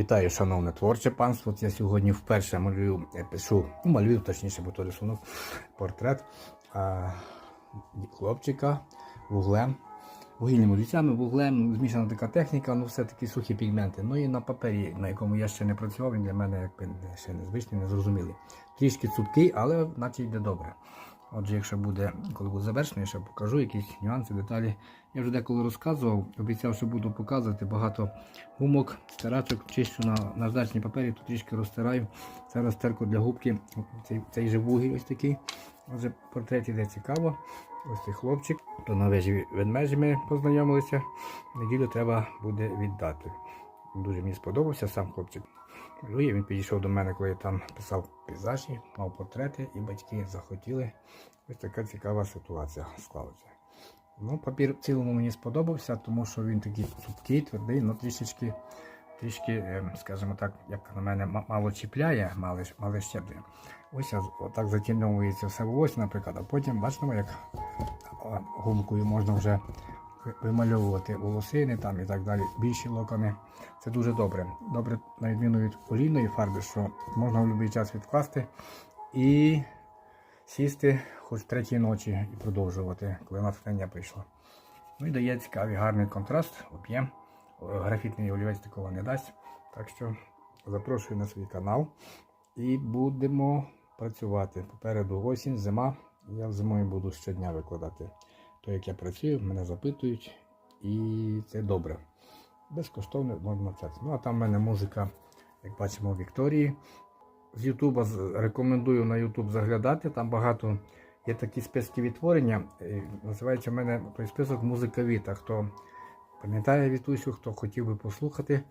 Вітаю, шановне творче панство. Я сьогодні вперше малюю, пишу, ну, малюю, точніше, бо то рисунок, портрет а, хлопчика вуглем, вугільними олівцями, вуглем, змішана така техніка, ну все-таки сухі пігменти. Ну і на папері, на якому я ще не працював, він для мене якби ще незвичний, незрозумілий. Трішки цупкий, але наче йде добре. Отже, якщо буде, коли буде завершено, я ще покажу якісь нюанси, деталі. Я вже деколи розказував, обіцяв, що буду показувати багато гумок, стирачок, чищу на наждачній папері, тут трішки розтираю. Це розтерку для губки. Цей, цей же вугіль ось такий. Отже, портрет іде цікаво. Ось цей хлопчик. То на вежі ведмежі ми познайомилися. Неділю треба буде віддати. Дуже мені сподобався сам хлопчик. Малює, він підійшов до мене, коли я там писав пейзажі, мав портрети, і батьки захотіли. Ось така цікава ситуація склалася. Ну, папір в цілому мені сподобався, тому що він такий цупкий, твердий, ну трішечки, трішки, е, скажімо так, як на мене, мало чіпляє, мало, мало щеплює. Ось отак затіньовується все волосся, наприклад, а потім бачимо, як гумкою можна вже вимальовувати волосини там і так далі, більші локони. Це дуже добре. Добре, на відміну від олійної фарби, що можна в будь-який час відкласти і сісти хоч третій ночі і продовжувати, коли натхнення прийшло. Ну і дає цікавий гарний контраст, об'єм. Графітний олівець такого не дасть. Так що запрошую на свій канал і будемо працювати. Попереду осінь, зима. Я зимою буду щодня викладати. То, як я працюю, мене запитують, і це добре. Безкоштовно можна навчатися. Ну а там в мене музика, як бачимо, Вікторії з Ютуба рекомендую на Ютуб заглядати. Там багато є такі списки відтворення. Е, Називається в мене той список музика Віта. Хто пам'ятає Вітусю, хто хотів би послухати,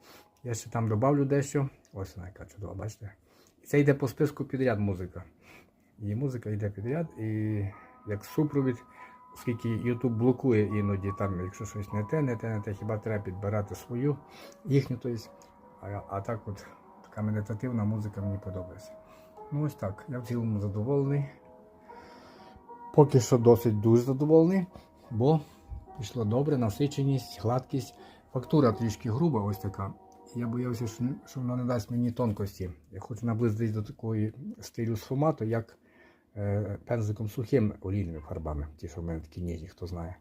я ще там додавлю дещо. Ось вона яка чудова, бачите? Це йде по списку підряд музика. І музика йде підряд, і як супровід, оскільки Ютуб блокує іноді, там, якщо щось не те, не те, не те, хіба треба підбирати свою, їхню, тобто, а, а так от така медитативна музика мені подобається. Ну ось так, я в цілому задоволений. Поки що досить дуже задоволений, бо пішло добре, насиченість, гладкість. Фактура трішки груба, ось така. Я боявся, що, що вона не дасть мені тонкості. Я хочу наблизитись до такої стилю сфумату, як пензликом сухим олійними фарбами. Ті, що в мене такі ніжні, хто знає.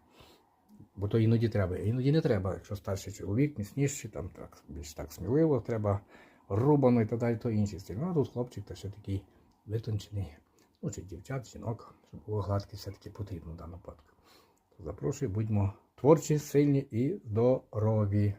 Бо то іноді треба. Іноді не треба, якщо старший чоловік, міцніший, там так, більш так сміливо, треба рубано і так далі, то інший стиль. Ну, а тут хлопчик та ще такий витончений. Ну, чи дівчат, жінок, щоб було гладке, все-таки потрібно в даному випадку. Запрошую, будьмо творчі, сильні і здорові.